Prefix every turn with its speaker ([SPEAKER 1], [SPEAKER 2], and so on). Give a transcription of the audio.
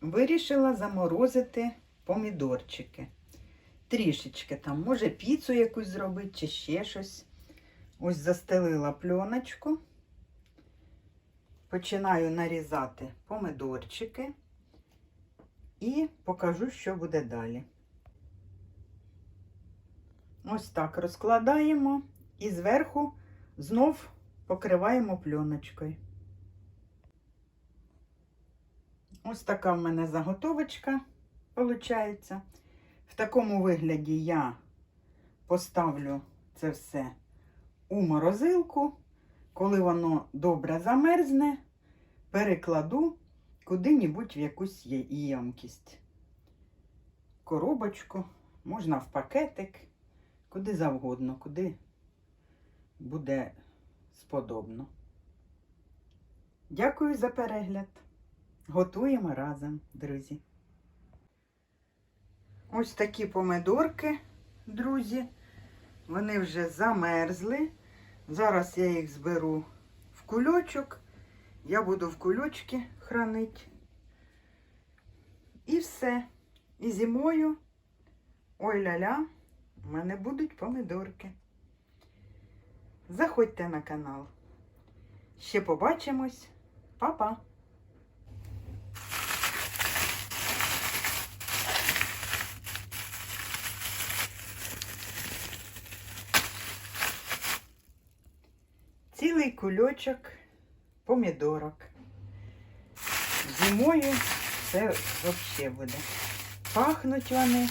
[SPEAKER 1] вирішила заморозити помідорчики. Трішечки там, може, піцу якусь зробити чи ще щось. Ось застелила пленочку. Починаю нарізати помидорчики і покажу, що буде далі. Ось так розкладаємо і зверху знов покриваємо пленочкою. Ось така в мене заготовочка виходить. В такому вигляді я поставлю це все у морозилку. Коли воно добре замерзне, перекладу куди-небудь в якусь ємкість. Коробочку, можна в пакетик, куди завгодно, куди буде сподобно. Дякую за перегляд. Готуємо разом, друзі. Ось такі помидорки, друзі. Вони вже замерзли. Зараз я їх зберу в кульочок. Я буду в кульочки хранити. І все. І зимою, ой ля-ля, в мене будуть помидорки. Заходьте на канал. Ще побачимось. Па-па! Цілий кульочок помідорок. Зимою це взагалі буде. Пахнуть вони